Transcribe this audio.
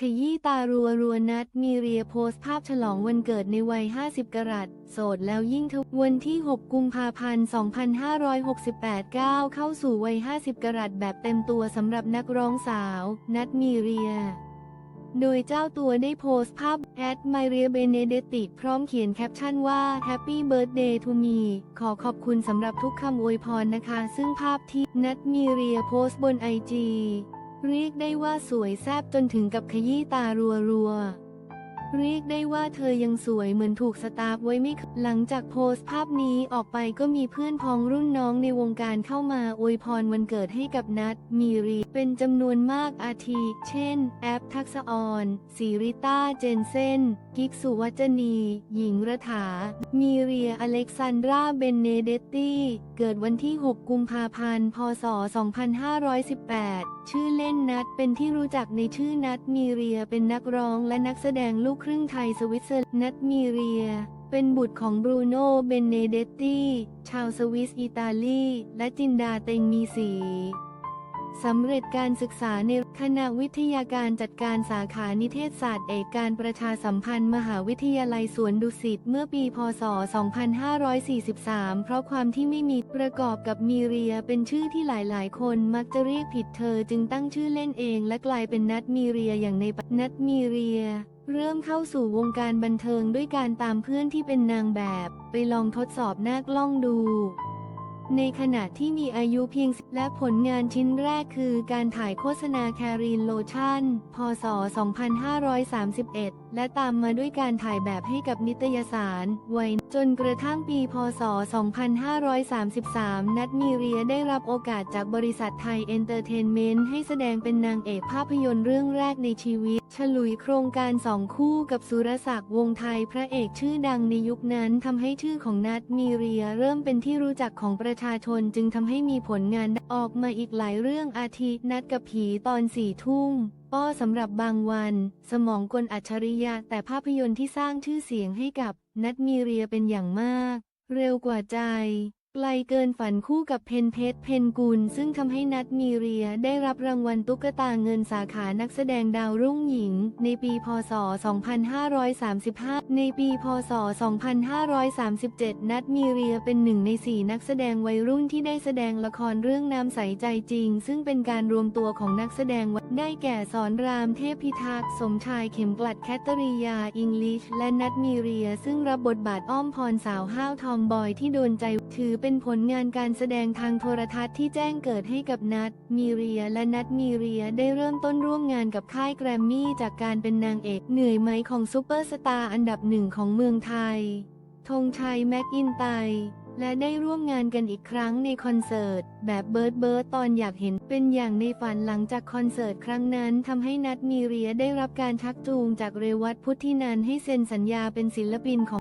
ขยี้ตารัวรัวนัดมีเรียโพสต์ภาพฉลองวันเกิดในวัย 50 กรัตโสดแล้วยิ่งทววันที่ 6 กุมภาพันธ์ 2568ก้าเข้าสู่วัย 50 กรัตแบบเต็มตัวสำหรับนักร้องสาว นัดมีเรีย โดยเจ้าตัวได้โพสต์ภาพแอดไมเรียเบเนเดติพร้อมเขียนแคปชั่นว่า Happy Birthday to me ขอขอบคุณสำหรับทุกคำอวยพรนะคะ ซึ่งภาพที่นัดมีเรียโพสต์บนไอจี เรียกได้ว่าสวยแซบจนถึงกับขยี้ตารัวๆ เรียกได้ว่าเธอยังสวยเหมือนถูกสตาร์ฟไว้ไม่หลังจากโพสต์ภาพนี้ออกไปก็มีเพื่อนพ้องรุ่นน้องในวงการเข้ามาอวยพรวันเกิดให้กับนัดมีรี เป็นจำนวนมากอาทิ เช่น แอปทักษออนสีริต้าเจนเซนกิกสุวัจนี หญิงระถา มีเรียอเล็กซานดราเบนเนเดตตี้ เกิดวันที่ 6 กุมภาพันธ์ พศ 2518 ชื่อเล่นนัดเป็นที่รู้จักในชื่อนัดมีเรียเป็นนักร้องและนักแสดงลูกครึ่งไทยสวิตเซอร์นัดมีเรีย เป็นบุตรของบรูโน่เบนเนเดตตี้ชาวสวิสอิตาลี และจินดาเต็งมีสีสำเร็จการศึกษาในคณะวิทยาการจัดการสาขานิเทศศาสตร์เอกการประชาสัมพันธ์มหาวิทยาลัยสวนดุสิตเมื่อปีพศ 2543 เพราะความที่ไม่มีประกอบกับมีเรียเป็นชื่อที่หลายๆ คนมักจะเรียกผิดเธอจึงตั้งชื่อเล่นเองและกลายเป็นนัดมีเรียอย่างในปัจนัดมีเรีย เริ่มเข้าสู่วงการบันเทิงด้วยการตามเพื่อนที่เป็นนางแบบ ไปลองทดสอบหน้ากล้องดู ในขณะที่มีอายุเพียงและผลงานชิ้นแรกคือการถ่ายโฆษณาแครีนโลชั่น พศ 2531 และตามมาด้วยการถ่ายแบบให้กับนิตยสารวัยจนกระทั่งปี พศ 2533 นัดมีเรียได้รับโอกาสจากบริษัทไทยเอนเตอร์เทนเมนต์ให้แสดงเป็นนางเอกภาพยนตร์เรื่องแรกในชีวิต ฉลุยโครงการสองคู่กับสุรศักดิ์วงไทยพระเอกชื่อดังในยุคนั้นทำให้ชื่อของนัดมีเรียเริ่มเป็นที่รู้จักของประชาชนจึงทำให้มีผลงานออกมาอีกหลายเรื่องอาทินัดกับผีตอนสี่ทุ่มป้อสำหรับบางวัน สมองกลอัจฉริยะแต่ภาพยนตร์ที่สร้างชื่อเสียงให้กับนัดมีเรียเป็นอย่างมาก เร็วกว่าใจ ไกลเกินฝันคู่กับเพนเพชรเพนกุล ซึ่งทำให้นัดมีเรียได้รับรางวัลตุ๊กตาเงินสาขานักแสดงดาวรุ่งหญิง ในปี พศ 2535 ในปี พศ 2537 นัดมีเรียเป็นหนึ่งในสี่นักแสดงวัยรุ่นที่ได้แสดงละครเรื่องน้ำใสใจจริง ซึ่งเป็นการรวมตัวของนักแสดงได้แก่สอนรามเทพพิทักษ์สมชายเข็มกลัดแคทเตอริยาอิงลิช และนัดมีเรีย ซึ่งรับบทบาทอ้อมพรสาวห้าวทอมบอยที่โดนใจถือเป็นผลงานการแสดงทางโทรทัศน์ที่แจ้งเกิดให้กับนัดมีเรียและนัดมีเรียได้เริ่มต้นร่วมงานกับค่ายแกรมมี่จากการเป็นนางเอกเหนื่อยไหมของซูเปอร์สตาร์อันดับหนึ่งของเมืองไทยธงชัยแม็กอินไตและได้ร่วมงานกันอีกครั้งในคอนเสิร์ต แบบเบิร์ดเบิร์ดตอนอยากเห็นเป็นอย่างในฝันหลังจากคอนเสิร์ตครั้งนั้นทำให้นัดมีเรียได้รับการชักจูงจากเรวัตพุทธินันให้เซ็นสัญญาเป็นศิลปินของ